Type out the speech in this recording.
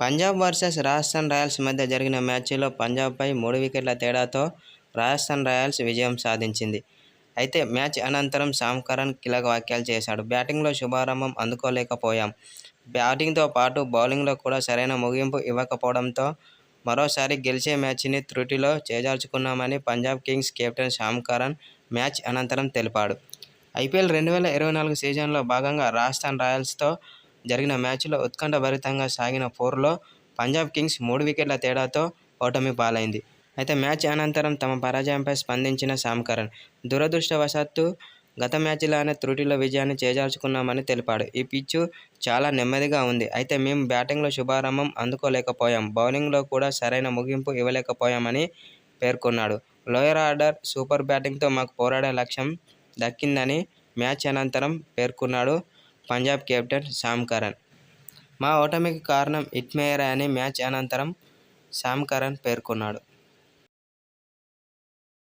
Punjab versus Rajasthan Royals మధ్య జరిగిన మ్యాచ్లో పంజాబ్పై మూడు వికెట్ల తేడాతో రాజస్థాన్ రాయల్స్ విజయం సాధించింది. అయితే మ్యాచ్ అనంతరం సామ్ కరణ్ కీలక వ్యాఖ్యలు చేశాడు. బ్యాటింగ్లో శుభారంభం అందుకోలేకపోయాం. బ్యాటింగ్తో పాటు బౌలింగ్లో కూడా సరైన ముగింపు ఇవ్వకపోవడంతో మరోసారి గెలిచే మ్యాచ్ని త్రుటిలో చేజార్చుకున్నామని Punjab Kings captain Sam Curran match అనంతరం తెలిపాడు. ఐపీఎల్ రెండు వేల ఇరవై నాలుగు సీజన్లో భాగంగా రాజస్థాన్ రాయల్స్తో జరిగిన మ్యాచ్లో ఉత్కంఠభరితంగా సాగిన ఫోర్లో పంజాబ్ కింగ్స్ మూడు వికెట్ల తేడాతో ఓటమి పాలైంది. అయితే మ్యాచ్ అనంతరం తమ పరాజయంపై స్పందించిన సామ్ దురదృష్టవశాత్తు గత మ్యాచ్లానే త్రుటిలో విజయాన్ని చేజార్చుకున్నామని తెలిపాడు. ఈ పిచ్ చాలా నెమ్మదిగా ఉంది. అయితే మేము బ్యాటింగ్లో శుభారంభం అందుకోలేకపోయాం. బౌలింగ్లో కూడా సరైన ముగింపు ఇవ్వలేకపోయామని పేర్కొన్నాడు. లోయర్ ఆర్డర్ సూపర్ బ్యాటింగ్తో మాకు పోరాడే లక్ష్యం దక్కిందని మ్యాచ్ అనంతరం పేర్కొన్నాడు పంజాబ్ కెప్టెన్ శామ్ కరణ్ మా ఓటమికి కారణం ఇట్మేయర్ అని మ్యాచ్ అనంతరం శామ్ కరణ్ పేర్కొన్నాడు.